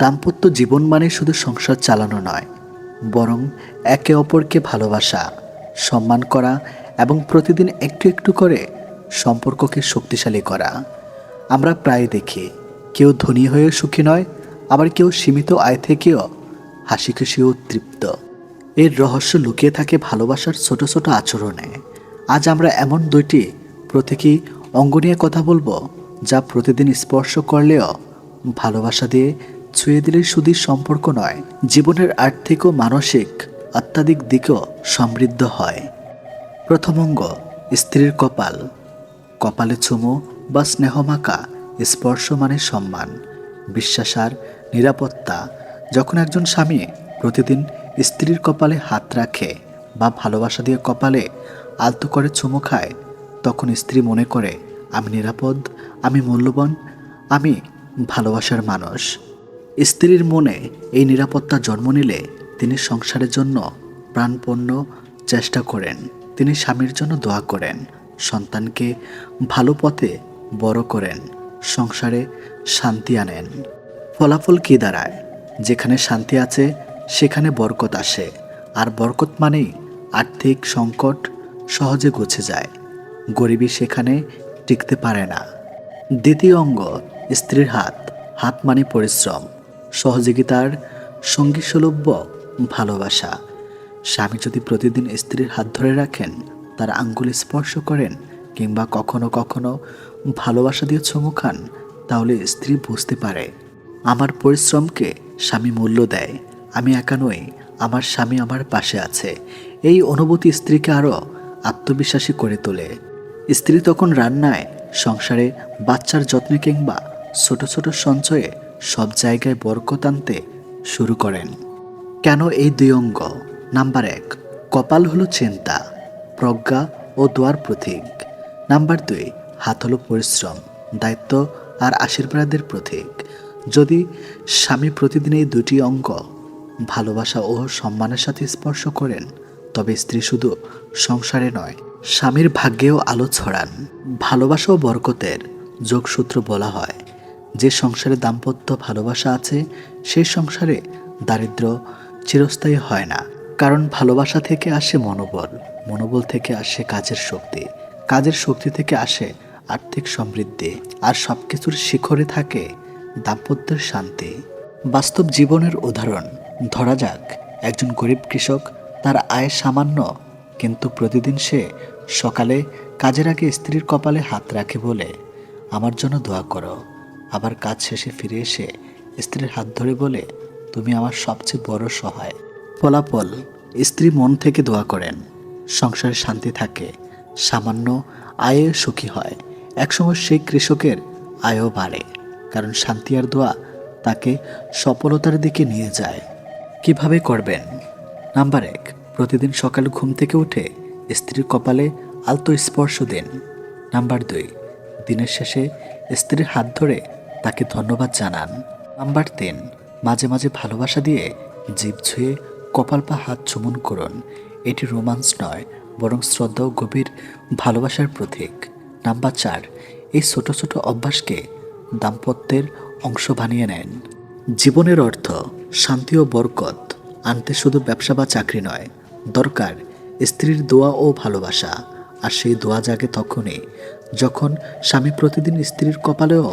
দাম্পত্য জীবন মানে শুধু সংসার চালানো নয়, বরং একে অপরকে ভালোবাসা, সম্মান করা এবং প্রতিদিন একটু একটু করে সম্পর্ককে শক্তিশালী করা। আমরা প্রায় দেখি, কেউ ধনী হয়ে সুখী নয়, আবার কেউ সীমিত আয় থেকেও হাসি খুশি ও তৃপ্ত। এর রহস্য লুকিয়ে থাকে ভালোবাসার ছোট ছোট আচরণে। আজ আমরা এমন দুইটি প্রতীকী অঙ্গ নিয়ে কথা বলব, যা প্রতিদিন স্পর্শ করলেও ভালোবাসা দিয়ে ছুঁয়ে দিলে শুধু সম্পর্ক নয়। জীবনের আর্থিক ও মানসিক অত্যাধিক দিকও সমৃদ্ধ হয়। প্রথম অঙ্গ, স্ত্রীর কপাল। কপালে চুমু বা স্নেহমাকা স্পর্শ মানে সম্মান। বিশ্বাস আর নিরাপত্তা। যখন একজন স্বামী প্রতিদিন স্ত্রীর কপালে হাত রাখে বা ভালোবাসা দিয়ে কপালে আলতো করে চুমু খায়, তখন স্ত্রী মনে করে, আমি নিরাপদ, আমি মূল্যবান, আমি ভালোবাসার মানুষ। স্ত্রীর মনে এই নিরাপত্তা জন্ম নিলে তিনি সংসারের জন্য প্রাণপণ্য চেষ্টা করেন। তিনি স্বামীর জন্য দোয়া করেন, সন্তানকে ভালো পথে বড় করেন, সংসারে শান্তি আনেন। ফলাফল কী দাঁড়ায়? যেখানে শান্তি আছে, সেখানে বরকত আসে। আর বরকত মানেই আর্থিক সংকট সহজে গুছে যায়। গরিবী সেখানে টিকতে পারে না। দ্বিতীয় অঙ্গ স্ত্রীর হাত হাত মানে পরিশ্রম, সহযোগিতার সঙ্গী সুলভ্য ভালোবাসা। স্বামী যদি প্রতিদিন স্ত্রীর হাত ধরে রাখেন, তার আঙ্গুল স্পর্শ করেন কিংবা কখনো কখনো ভালোবাসা দিয়ে চুমু খান, তাহলে স্ত্রী বুঝতে পারে, আমার পরিশ্রমকে স্বামী মূল্য দেয়, আমি একা নই, আমার স্বামী আমার পাশে আছে। এই অনুভূতি স্ত্রীকে আরও আত্মবিশ্বাসী করে তোলে। স্ত্রী তখন রান্নায়, সংসারে বাচ্চার যত্নে কিংবা ছোট ছোট সঞ্চয়ে সব জায়গায় বরকত আনতে শুরু করেন। কেন এই দুই অঙ্গ? নাম্বার এক, কপাল হলো চিন্তা, প্রজ্ঞা ও দোয়ার প্রতীক। নাম্বার দুই, হাত হলো পরিশ্রম, দায়িত্ব আর আশীর্বাদের প্রতীক। যদি স্বামী প্রতিদিন এই দুটি অঙ্গ ভালোবাসা ও সম্মানের সাথে স্পর্শ করেন, তবে স্ত্রী শুধু সংসারে নয়, স্বামীর ভাগ্যেও আলো ছড়ান। ভালোবাসা ও বরকতের যোগসূত্র বলা হয়। যে সংসারে দাম্পত্য ভালোবাসা আছে, সেই সংসারে দারিদ্র চিরস্থায়ী হয় না। কারণ ভালোবাসা থেকে আসে মনোবল। মনোবল থেকে আসে কাজের শক্তি। কাজের শক্তি থেকে আসে আর্থিক সমৃদ্ধি। আর সব কিছুর শিখরে থাকে দাম্পত্যের শান্তি। বাস্তব জীবনের উদাহরণ, ধরা যাক, একজন গরিব কৃষক, তার আয় সামান্য, কিন্তু প্রতিদিন সে সকালে কাজের আগে স্ত্রীর কপালে হাত রাখে বলে, আমার জন্য দোয়া করো। আবার কাজ শেষে ফিরে এসে স্ত্রীর হাত ধরে বলে, তুমি আমার সবচেয়ে বড় সহায়। ফলাফল, স্ত্রী মন থেকে দোয়া করেন। সংসারে শান্তি থাকে, সামান্য আয়ে সুখী হয়। একসময় সেই কৃষকের আয়ও বাড়ে, কারণ শান্তি আর দোয়া তাকে সফলতার দিকে নিয়ে যায়। কীভাবে করবেন? নাম্বার এক, প্রতিদিন সকাল ঘুম থেকে উঠে স্ত্রীর কপালে আলতো স্পর্শ দিন। নাম্বার দুই, দিনের শেষে স্ত্রীর হাত ধরে তাকে ধন্যবাদ জানান। নাম্বার তিন, মাঝে মাঝে ভালোবাসা দিয়ে জীব ছুঁয়ে কপাল পা হাত চুমন করুন। এটি রোমান্স নয়, বরং শ্রদ্ধা ও গভীর ভালোবাসার প্রতীক। নাম্বার চার, এই ছোট ছোট অভ্যাসকে দাম্পত্যের অংশ বানিয়ে নেন। জীবনের অর্থ শান্তি ও বরকত, আনতে শুধু ব্যবসা বা চাকরি নয়। দরকার স্ত্রীর দোয়া ও ভালোবাসা, আর সেই দোয়া জাগে তখনই যখন স্বামী প্রতিদিন স্ত্রীর কপালেও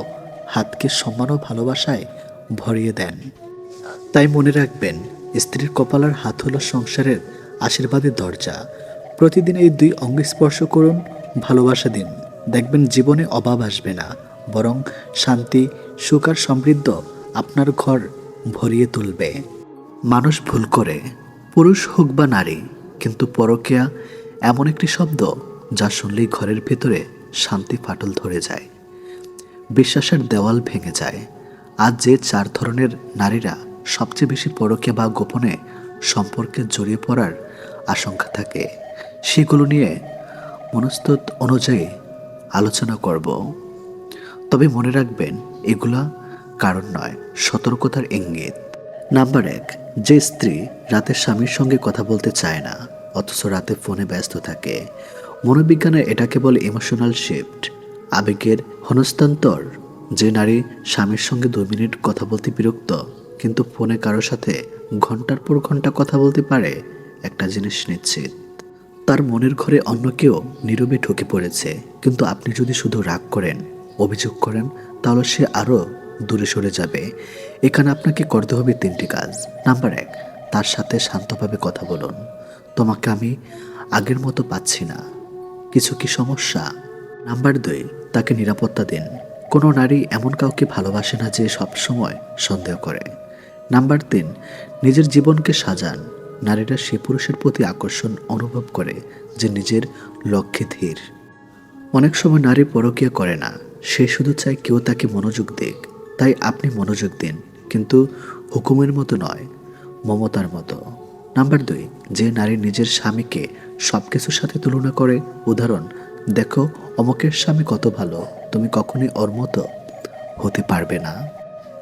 হাতকে সম্মান ও ভালোবাসায় ভরিয়ে দেন। তাই মনে রাখবেন, স্ত্রীর কপালের হাত হলো সংসারের আশীর্বাদের দরজা। প্রতিদিন এই দুই অঙ্গ স্পর্শ করুন, ভালোবাসা দিন। দেখবেন জীবনে অভাব আসবে না, বরং শান্তি, সুখ আর সমৃদ্ধ আপনার ঘর ভরিয়ে তুলবে। মানুষ ভুল করে, পুরুষ হোক বা নারী, কিন্তু পরকিয়া এমন একটি শব্দ যা শুনলেই ঘরের ভেতরে শান্তি ফাটল ধরে যায়। বিশ্বাসের দেওয়াল ভেঙে যায়। আজ যে চার ধরনের নারীরা সবচেয়ে বেশি পরকে বা গোপনে সম্পর্কে জড়িয়ে পড়ার আশঙ্কা থাকে, সেগুলো নিয়ে মনস্তত অনুযায়ী আলোচনা করব। তবে মনে রাখবেন, এগুলা কারণ নয়, সতর্কতার ইঙ্গিত। নাম্বার এক, যে স্ত্রী রাতে স্বামীর সঙ্গে কথা বলতে চায় না, অথচ রাতে ফোনে ব্যস্ত থাকে, মনোবিজ্ঞানে এটাকে বলে ইমোশনাল শিফট আবেগের হনস্তান্তর, যে নারী স্বামীর সঙ্গে দুই মিনিট কথা বলতে বিরক্ত, কিন্তু ফোনে কারোর সাথে ঘণ্টার পর ঘণ্টা কথা বলতে পারে, একটা জিনিস নিশ্চিত। তার মনের ঘরে অন্য কেউ নীরবে ঢুকে পড়েছে, কিন্তু আপনি যদি শুধু রাগ করেন, অভিযোগ করেন, তাহলে সে আরও দূরে সরে যাবে। এখানে আপনাকে করতে হবে তিনটি কাজ। নাম্বার এক, তার সাথে শান্তভাবে কথা বলুন। তোমাকে আমি আগের মতো পাচ্ছি না। কিছু কি সমস্যা? নাম্বার দুই, তাকে নিরাপত্তা দিন। কোনো নারী এমন কাউকে ভালোবাসে না যে সবসময় সন্দেহ করে। নাম্বার তিন, নিজের জীবনকে সাজান। নারীরা সে পুরুষের প্রতি আকর্ষণ অনুভব করে যে নিজের লক্ষ্যে ধীর। অনেক সময় নারী পরকীয়া করে না। সে শুধু চায় কেউ তাকে মনোযোগ দিক। তাই আপনি মনোযোগ দিন, কিন্তু হুকুমের মতো নয়, মমতার মতো। নাম্বার দুই, যে নারী নিজের স্বামীকে সব কিছুর সাথে তুলনা করে, উদাহরণ, দেখো অমকের স্বামী কত ভালো, তুমি কখনোই ওর মতো হতে পারবে না।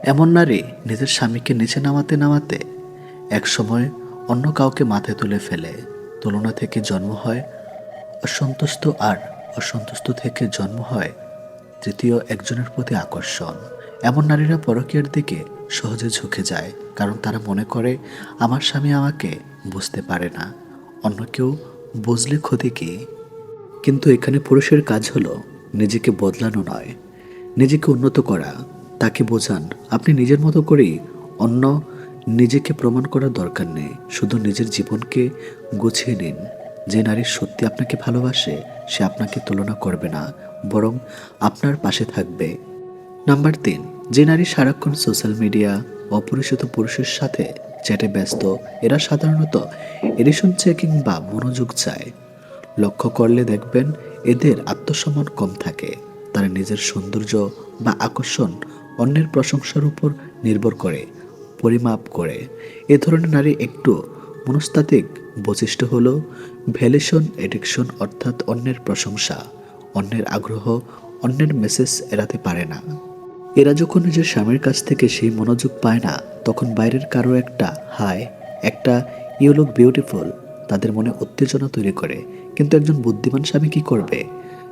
এমন নারী নিজের স্বামীকে নিচে নামাতে নামাতে এক সময় অন্য কাউকে মাথায় তুলে ফেলে। তুলনা থেকে জন্ম হয় অসন্তুষ্ট আর অসন্তুষ্ট থেকে জন্ম হয় তৃতীয় একজনের প্রতি আকর্ষণ। এমন নারীরা পরকীয়ার দিকে সহজে ঝুঁকে যায়, কারণ তারা মনে করে, আমার স্বামী আমাকে বুঝতে পারে না। অন্য কেউ বুঝলে ক্ষতি কি? কিন্তু এখানে পুরুষের কাজ হলো নিজেকে বদলানো নয়, নিজেকে উন্নত করা, তাকে বোঝান। আপনি নিজের মতো করেই অন্য নিজেকে প্রমাণ করার দরকার নেই, শুধু নিজের জীবনকে গুছিয়ে নিন। যে নারী সত্যি আপনাকে ভালোবাসে, সে আপনাকে তুলনা করবে না, বরং আপনার পাশে থাকবে। নাম্বার তিন, যে নারী সারাক্ষণ সোশ্যাল মিডিয়া, অপরিচিত পুরুষের সাথে চ্যাটে ব্যস্ত, এরা সাধারণত এডিশন চেকিং বা মনোযোগ চায়। লক্ষ্য করলে দেখবেন এদের আত্মসম্মান কম থাকে। তারা নিজের সৌন্দর্য বা আকর্ষণ অন্যের প্রশংসার উপর নির্ভর করে, পরিমাপ করে। এ ধরনের নারী একটু মনস্তাত্ত্বিক বৈশিষ্ট্য হল ভ্যালেশন এডিকশন অর্থাৎ অন্যের প্রশংসা, অন্যের আগ্রহ, অন্যের মেসেজ এড়াতে পারে না। এরা যখন নিজের স্বামীর কাছ থেকে সেই মনোযোগ পায় না, তখন বাইরের কারও একটা হাই একটা ইউ লুক বিউটিফুল তাদের মনে উত্তেজনা তৈরি করে। কিন্তু একজন বুদ্ধিমান স্বামী কি করবে?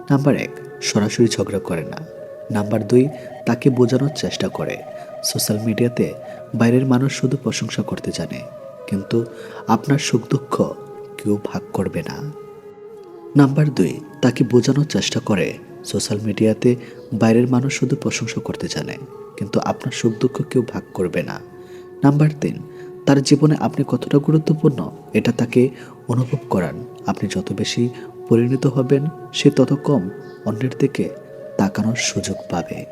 নাম্বার এক, সরাসরি ঝগড়া করে না। নাম্বার দুই, তাকে বোঝানোর চেষ্টা করে। সোশ্যাল মিডিয়াতে বাইরের মানুষ শুধু প্রশংসা করতে জানে, কিন্তু আপনার সুখ দুঃখ কেউ ভাগ করবে না। নাম্বার দুই, তাকে বোঝানোর চেষ্টা করে। সোশ্যাল মিডিয়াতে বাইরের মানুষ শুধু প্রশংসা করতে জানে, কিন্তু আপনার সুখ দুঃখ কেউ ভাগ করবে না। নাম্বার তিন তার জীবনে আপনি কতটা গুরুত্বপূর্ণ, এটা তাকে অনুভব করান। আপনি যত বেশি পরিণত হবেন, সে তত কম অন্যের দিকে তাকানোর সুযোগ পাবে।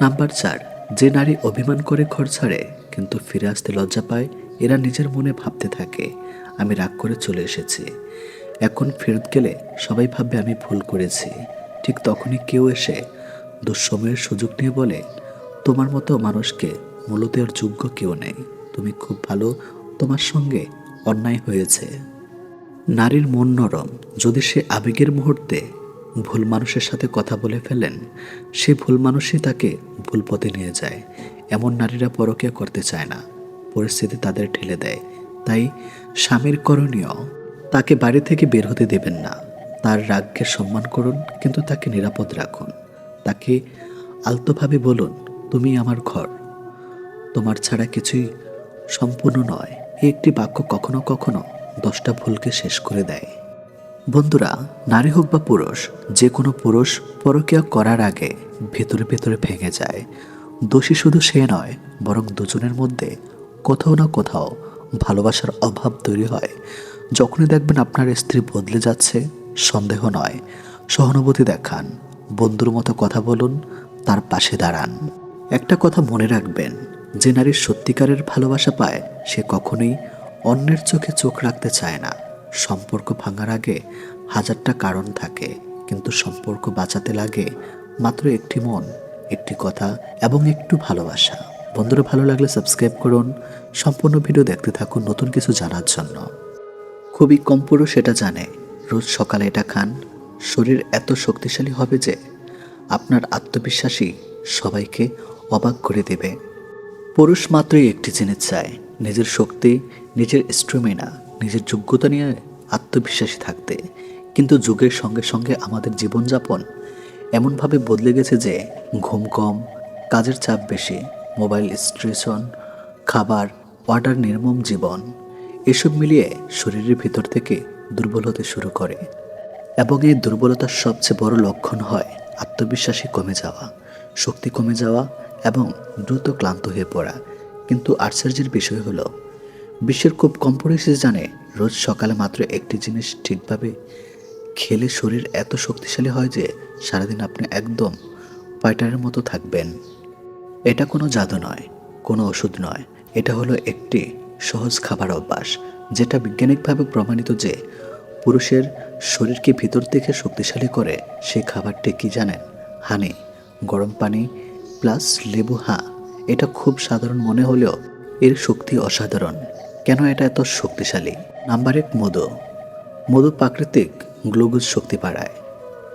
নাম্বার চার, যে নারী অভিমান করে ঘর ছাড়ে, কিন্তু ফিরে আসতে লজ্জা পায়, এরা নিজের মনে ভাবতে থাকে, আমি রাগ করে চলে এসেছি। এখন ফেরত গেলে সবাই ভাববে আমি ভুল করেছি। ঠিক তখনই কেউ এসে দুঃসময়ের সুযোগ নিয়ে বলে, তোমার মতো মানুষকে মূল্য দেওয়ার যোগ্য কেউ নেই। তুমি খুব ভালো, তোমার সঙ্গে অন্যায় হয়েছে। নারীর মন নরম, যদি সে আবেগের মুহূর্তে ভুল মানুষের সাথে কথা বলে ফেলেন, সে ভুল মানুষই তাকে ভুল পথে নিয়ে যায়। এমন নারীরা পরকীয়া করতে চায় না, পরিস্থিতি তাদের ঠেলে দেয়। তাই স্বামীর করণীয়, তাকে বাড়ি থেকে বের হতে দেবেন না। তার রাগকে সম্মান করুন, কিন্তু তাকে নিরাপদ রাখুন। তাকে আলতোভাবে বলুন, তুমি আমার ঘর। তোমার ছাড়া কিছুই সম্পূর্ণ নয়। একটি বাক্য কখনো কখনো দশটা ভুলকে শেষ করে দেয়। বন্ধুরা, নারী হোক বা পুরুষ, যে কোনো পুরুষ পরকীয়া করার আগে ভেতরে ভেতরে ভেঙে যায়। দোষী শুধু সে নয়, বরং দুজনের মধ্যে কোথাও না কোথাও ভালোবাসার অভাব তৈরি হয়। যখনই দেখবেন আপনার স্ত্রী বদলে যাচ্ছে, সন্দেহ নয়। সহানুভূতি দেখান, বন্ধুর মতো কথা বলুন, তার পাশে দাঁড়ান। একটা কথা মনে রাখবেন যে নারীর সত্যিকারের ভালোবাসা পায়, সে কখনোই অন্যের চোখে চোখ রাখতে চায় না। সম্পর্ক ভাঙার আগে হাজারটা কারণ থাকে, কিন্তু সম্পর্ক বাঁচাতে লাগে মাত্র একটি মন, একটি কথা এবং একটু ভালোবাসা। বন্ধুরা, ভালো লাগলে সাবস্ক্রাইব করুন। সম্পূর্ণ ভিডিও দেখতে থাকুন নতুন কিছু জানার জন্য। খুবই কম পুরুষ এটা জানে, রোজ সকালে এটা খান। শরীর এত শক্তিশালী হবে যে আপনার আত্মবিশ্বাসী সবাইকে অবাক করে দেবে। পুরুষ মাত্রই একটি জিনিস চায়, নিজের শক্তি, নিজের স্ট্রোমেনা নিজের যোগ্যতা নিয়ে আত্মবিশ্বাসী থাকতে। কিন্তু যুগের সঙ্গে সঙ্গে আমাদের জীবনযাপন এমনভাবে বদলে গেছে যে, ঘুম কম, কাজের চাপ বেশি মোবাইল স্ট্রেশন খাবার অর্ডার নির্মম জীবন, এসব মিলিয়ে শরীরের ভিতর থেকে দুর্বল হতে শুরু করে। এবং এই দুর্বলতার সবচেয়ে বড় লক্ষণ হয় আত্মবিশ্বাসী কমে যাওয়া, শক্তি কমে যাওয়া এবং দ্রুত ক্লান্ত হয়ে পড়া। কিন্তু আশ্চর্যের বিষয় হলো, বিশ্বের খুব কম জানে রোজ সকালে মাত্র একটি জিনিস ঠিকভাবে খেলে শরীর এত শক্তিশালী হয় যে সারাদিন আপনি একদম ফাইটারের মতো থাকবেন। এটা কোনো জাদু নয়, কোনো ওষুধ নয়। এটা হলো একটি সহজ খাবার অভ্যাস, যেটা বৈজ্ঞানিকভাবে প্রমাণিত যে পুরুষের শরীরকে ভিতর থেকে শক্তিশালী করে সেই খাবারটি কি জানেন? হানি, গরম পানি প্লাস লেবু হা এটা খুব সাধারণ মনে হলেও এর শক্তি অসাধারণ। কেন এটা এত শক্তিশালী? নাম্বার এক, মধু। মধু প্রাকৃতিক গ্লুকোজ শক্তি বাড়ায়।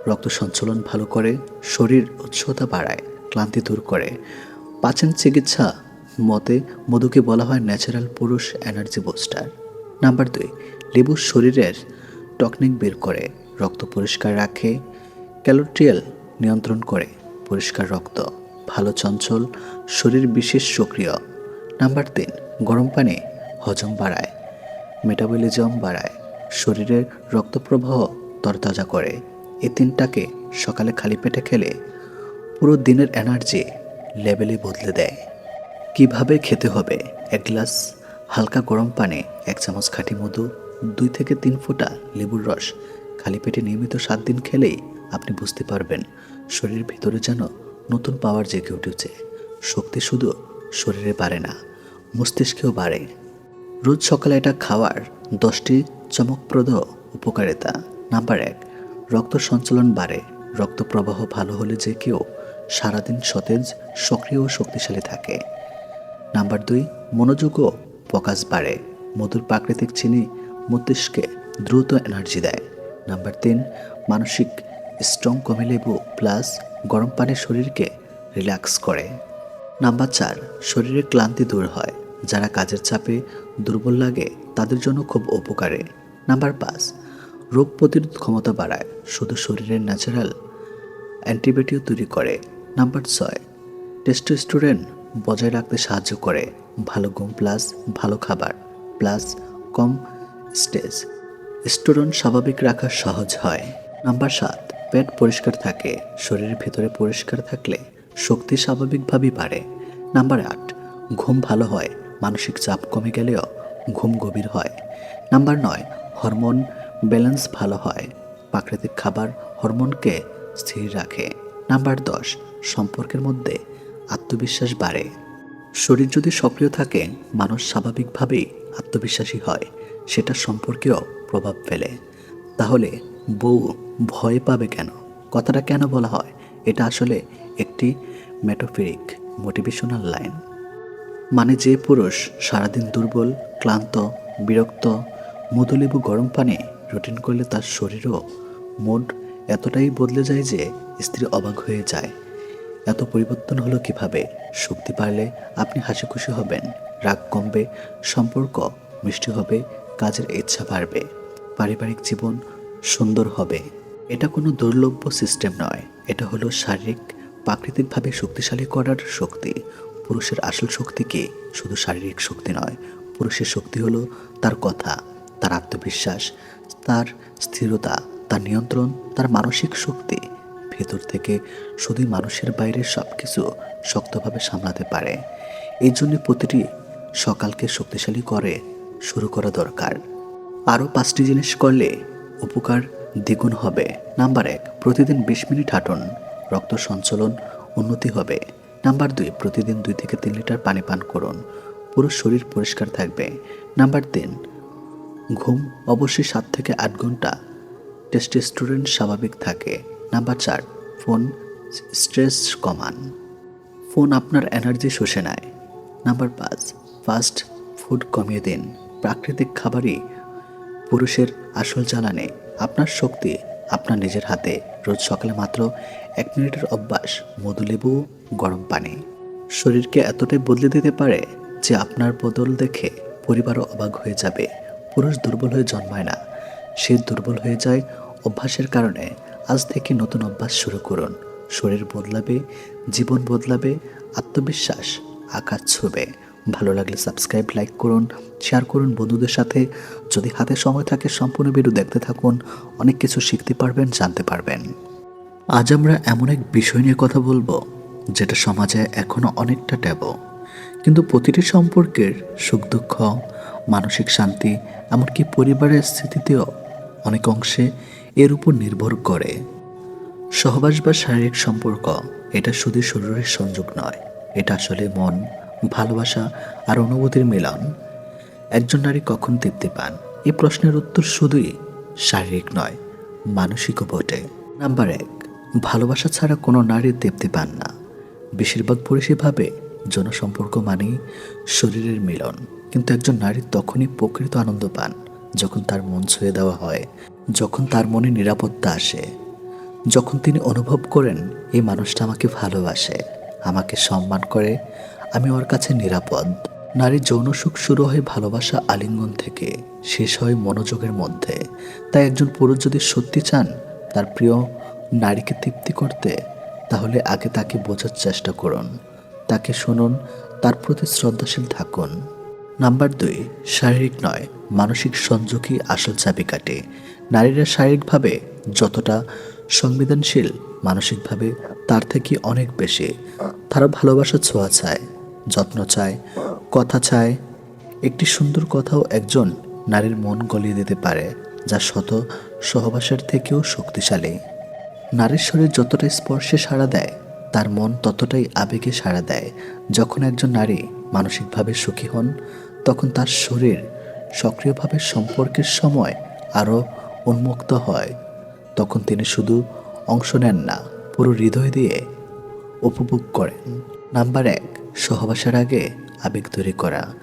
রক্ত সঞ্চালন ভালো করে, শরীর উৎসতা বাড়ায়, ক্লান্তি দূর করে। পাচন চিকিৎসা মতে মধুকে বলা হয় ন্যাচারাল পুরুষ এনার্জি বুস্টার নাম্বার দুই, লেবু শরীরের টকনিক বের করে, রক্ত পরিষ্কার রাখে ক্যালোট্রিয়াল নিয়ন্ত্রণ করে, পরিষ্কার রক্ত। ভালো চঞ্চল, শরীর বিশেষ সক্রিয়। নাম্বার তিন, গরম পানি, হজম বাড়ায়। মেটাবলিজম বাড়ায়। শরীরের রক্তপ্রবাহ তরতাজা করে। এই তিনটাকে সকালে খালি পেটে খেলে পুরো দিনের এনার্জি লেভেলে বদলে দেয়। কীভাবে খেতে হবে? এক গ্লাস হালকা গরম পানি, এক চামচ খাঁটি মধু, দুই থেকে তিন ফোঁটা লেবুর রস, খালি পেটে নিয়মিত সাত দিন খেলেই আপনি বুঝতে পারবেন শরীরের ভিতরে যেন নতুন পাওয়ার জেগে উঠেছে। শক্তি শুধু শরীরে বাড়ে না, মস্তিষ্কেও বাড়ে। রোজ সকালে এটা খাওয়ার দশটি চমকপ্রদ উপকারিতা। নাম্বার এক, রক্ত সঞ্চালন বাড়ে। রক্ত প্রবাহ ভালো হলে যে কেউ সারাদিন সতেজ, সক্রিয় ও শক্তিশালী থাকে। নাম্বার দুই, মনোযোগ ও ফোকাস বাড়ে। মধুর প্রাকৃতিক চিনি মস্তিষ্কে দ্রুত এনার্জি দেয়। নাম্বার তিন, মানসিক স্ট্রং কমে লেবু প্লাস গরম পানি শরীরকে রিল্যাক্স করে। নাম্বার চার শরীরের ক্লান্তি দূর হয়। যারা কাজের চাপে দুর্বল লাগে, তাদের জন্য খুব উপকারে। নাম্বার পাঁচ, রোগ প্রতিরোধ ক্ষমতা বাড়ায়। শুধু শরীরের ন্যাচারাল অ্যান্টিবায়োটিক তৈরি করে। নাম্বার ছয় টেস্টোস্টেরন বজায় রাখতে সাহায্য করে। ভালো ঘুম প্লাস ভালো খাবার প্লাস কম স্টেজ স্টোরন স্বাভাবিক রাখা সহজ হয়। নাম্বার সাত পেট পরিষ্কার থাকে শরীরের ভেতরে পরিষ্কার থাকলে শক্তি স্বাভাবিকভাবেই বাড়ে। নাম্বার আট, ঘুম ভালো হয়, মানসিক চাপ কমে গেলেও ঘুম গভীর হয়। নাম্বার নয়, হরমোন ব্যালেন্স ভালো হয়, প্রাকৃতিক খাবার হরমোনকে স্থির রাখে। নাম্বার দশ, সম্পর্কের মধ্যে আত্মবিশ্বাস বাড়ে। শরীর যদি সক্রিয় থাকে, মানুষ স্বাভাবিকভাবেই আত্মবিশ্বাসী হয়, সেটা সম্পর্কেও প্রভাব ফেলে। তাহলে বউ ভয় পাবে কেন? কথাটা কেন বলা হয়? এটা আসলে একটি মেটোফেরিক মোটিভেশনাল লাইন মানে যে পুরুষ সারাদিন দুর্বল, ক্লান্ত, বিরক্ত, মধুলেবু গরম পানি রুটিন করলে তার শরীরও মুড এতটাই বদলে যায় যে স্ত্রী অবাক হয়ে যায়। এত পরিবর্তন হলো কীভাবে? শক্তি পারলে আপনি হাসি খুশি হবেন, রাগ কমবে, সম্পর্ক মিষ্টি হবে, কাজের ইচ্ছা বাড়বে। পারিবারিক জীবন সুন্দর হবে। এটা কোনো দুর্লভ্য সিস্টেম নয়। এটা হলো শারীরিক, প্রাকৃতিকভাবে শক্তিশালী করার শক্তি। পুরুষের আসল শক্তি কি? শুধু শারীরিক শক্তি নয়। পুরুষের শক্তি হলো তার কথা, তার আত্মবিশ্বাস, তার স্থিরতা, তার নিয়ন্ত্রণ, তার মানসিক শক্তি। ভেতর থেকে শুধুই মানুষের বাইরে সব কিছু শক্তভাবে সামলাতে পারে। এই জন্য প্রতিটি সকালকে শক্তিশালী করে শুরু করা দরকার। আরও পাঁচটি জিনিস করলে উপকার দ্বিগুণ হবে। নাম্বার এক, প্রতিদিন বিশ মিনিট হাঁটুন। রক্ত সঞ্চালন উন্নতি হবে। নাম্বার দুই, প্রতিদিন দুই থেকে তিন লিটার পানি পান করুন। পুরো শরীর পরিষ্কার থাকবে। নাম্বার তিন, ঘুম অবশ্যই সাত থেকে আট ঘণ্টা। টেস্টোস্টেরন স্বাভাবিক থাকে। নাম্বার চার, ফোন স্ট্রেস কমান। ফোন আপনার এনার্জি শুষে নেয়। নাম্বার পাঁচ, ফাস্ট ফুড কমিয়ে দিন। প্রাকৃতিক খাবারই পুরুষের আসল জ্বালানি, আপনার শক্তি, আপনার নিজের হাতে। রোজ সকালে মাত্র এক মিনিটের অভ্যাস মধুলেবু গরম পানি। শরীরকে এতটাই বদলে দিতে পারে যে আপনার বদল দেখে পরিবারও অবাক হয়ে যাবে। পুরুষ দুর্বল হয়ে জন্মায় না। সে দুর্বল হয়ে যায় অভ্যাসের কারণে। আজ থেকে নতুন অভ্যাস শুরু করুন। শরীর বদলাবে, জীবন বদলাবে, আত্মবিশ্বাস, আকাশ ছুবে। ভালো লাগলে সাবস্ক্রাইব লাইক করুন শেয়ার করুন বন্ধুদের সাথে। যদি হাতে সময় থাকে সম্পূর্ণ ভিডিও দেখতে থাকুন, অনেক কিছু শিখতে পারবেন, জানতে পারবেন। আজ আমরা এমন এক বিষয় নিয়ে কথা বলব, যেটা সমাজে এখনও অনেকটা ট্যাব। কিন্তু প্রতিটি সম্পর্কের সুখ, দুঃখ, মানসিক শান্তি, এমনকি পরিবারের স্থিতিতেও অনেক অংশে এর উপর নির্ভর করে। সহবাস বা শারীরিক সম্পর্ক, এটা শুধু শরীরের সংযোগ নয়, এটা আসলে মন। ভালোবাসা আর অনুভূতির মিলন। একজন নারী কখন তৃপ্তি পান? এ প্রশ্নের উত্তর শুধুই শারীরিক নয়, মানসিকও বটে। নাম্বার এক, ভালোবাসা ছাড়া কোনো নারী তৃপ্তি পান না। বেশিরভাগ পুরুষই ভাবে জনসম্পর্ক মানেই শরীরের মিলন। কিন্তু একজন নারী তখনই প্রকৃত আনন্দ পান, যখন তার মন ছুঁয়ে দেওয়া হয়, যখন তার মনে নিরাপত্তা আসে। যখন তিনি অনুভব করেন, এই মানুষটা আমাকে ভালোবাসে, আমাকে সম্মান করে আমি ওর কাছে নিরাপদ। নারীর যৌন সুখ শুরু হয় ভালোবাসা আলিঙ্গন থেকে, শেষ হয় মনোযোগের মধ্যে। তাই একজন পুরুষ যদি সত্যি চান, তার প্রিয় নারীকে তৃপ্তি করতে, তাহলে আগে তাকে বোঝার চেষ্টা করুন। তাকে শুনুন, তার প্রতি শ্রদ্ধাশীল থাকুন। নাম্বার দুই, শারীরিক নয়, মানসিক সংযোগই আসল চাবিকাঠি। নারীরা শারীরিকভাবে যতটা সংবেদনশীল, মানসিকভাবে তার থেকে অনেক বেশি। তারা ভালোবাসা ছোঁয়া চায় যত্ন চায়, কথা চায়। একটি সুন্দর কথাও একজন নারীর মন গলিয়ে দিতে পারে, যা শত সহবাসের থেকেও শক্তিশালী। নারীর শরীর যতটা স্পর্শে সাড়া দেয়, তার মন ততটাই আবেগে সাড়া দেয়। যখন একজন নারী মানসিকভাবে সুখী হন, তখন তার শরীর সক্রিয়ভাবে সম্পর্কের সময় আরও উন্মুক্ত হয়। তখন তিনি শুধু অংশ নেন না, পুরো হৃদয় দিয়ে উপভোগ করেন। নাম্বার এক সহবাসের আগে আবেগ তৈরি করা।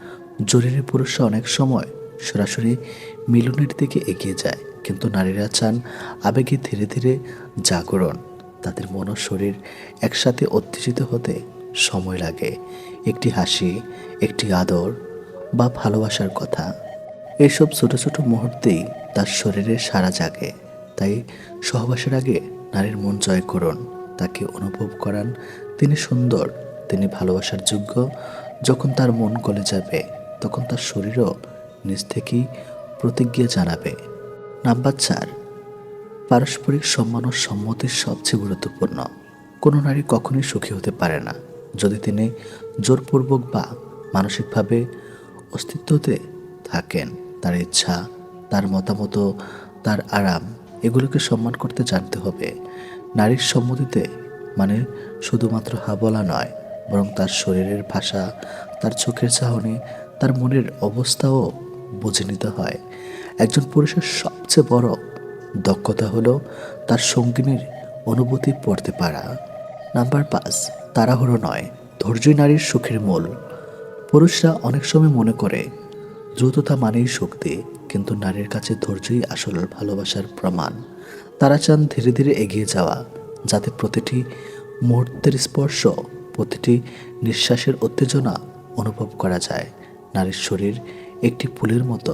জরুরি পুরুষরা অনেক সময় সরাসরি মিলনের দিকে এগিয়ে যায়, কিন্তু নারীরা চান আবেগে ধীরে ধীরে জাগরণ। তাদের মন শরীর একসাথে উত্তেজিত হতে সময় লাগে। একটি হাসি, একটি আদর বা ভালোবাসার কথা। এসব ছোট ছোট মুহূর্তেই তার শরীরে সারা জাগে। তাই সহবাসের আগে নারীর মন জয় করুন। তাকে অনুভব করান তিনি সুন্দর তিনি ভালোবাসার যোগ্য। যখন তার মন গলে যাবে, তখন তার শরীরও নিজ থেকেই প্রতিজ্ঞা জানাবে। নাম্বার চার, পারস্পরিক সম্মান ও সম্মতির সবচেয়ে গুরুত্বপূর্ণ। কোনো নারী কখনোই সুখী হতে পারে না। যদি তিনি জোরপূর্বক বা মানসিকভাবে অস্তিত্বতে থাকেন, তার ইচ্ছা, তার মতামত, তার আরাম, এগুলোকে সম্মান করতে জানতে হবে। নারীর সম্মতিতে মানে শুধুমাত্র হা বলা নয় বরং তার শরীরের ভাষা, তার চোখের চাহনি, তার মনের অবস্থাও বুঝে নিতে হয়। একজন পুরুষের সবচেয়ে বড় দক্ষতা হলো তার সঙ্গিনীর অনুভূতি পড়তে পারা। নাম্বার পাঁচ, তাড়াহুড়ো নয়, ধৈর্যই নারীর সুখের মূল। পুরুষরা অনেক সময় মনে করে, দ্রুততা মানেই শক্তি, কিন্তু নারীর কাছে ধৈর্যই আসল ভালোবাসার প্রমাণ। তারা চান ধীরে ধীরে এগিয়ে যাওয়া, যাতে প্রতিটি মুহূর্তের স্পর্শ প্রতিটি নিঃশ্বাসের উত্তেজনা অনুভব করা যায়। নারীর শরীর একটি ফুলের মতো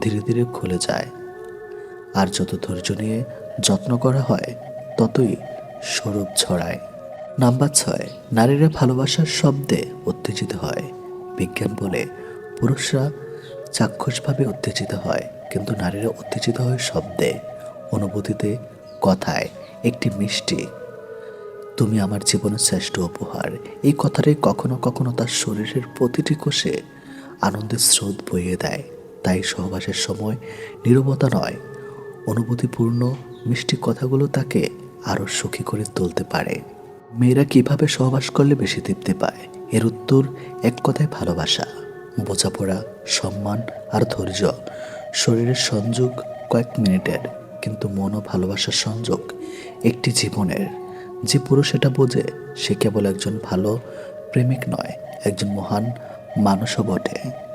ধীরে ধীরে খুলে যায়। আর যত ধৈর্য নিয়ে যত্ন করা হয়, ততই স্বরূপ ছড়ায়। নাম্বার ছয়, নারীরা ভালোবাসার শব্দে উত্তেজিত হয়। বিজ্ঞান বলে পুরুষরা চাক্ষুষভাবে উত্তেজিত হয়, কিন্তু নারীরা উত্তেজিত হয় শব্দে। অনুভূতিতে, কথায় একটি মিষ্টি তুমি আমার জীবনের শ্রেষ্ঠ উপহার। এই কথাটাই কখনো কখনো তার শরীরের প্রতিটি কোষে আনন্দের স্রোত বইয়ে দেয়। তাই সহবাসের সময় নীরবতা নয়, অনুভূতিপূর্ণ মিষ্টি কথাগুলো তাকে আরও সুখী করে তুলতে পারে। মেয়েরা কীভাবে সহবাস করলে বেশি তৃপ্তি পায়? এর উত্তর এক কথায় ভালোবাসা, বোঝাপড়া, সম্মান আর ধৈর্য। শরীরের সংযোগ কয়েক মিনিটের, কিন্তু মন ও ভালোবাসার সংযোগ একটি জীবনের। যে পুরুষ এটা বোঝে সে কেবল একজন ভালো প্রেমিক নয় একজন মহান মানুষও বটে।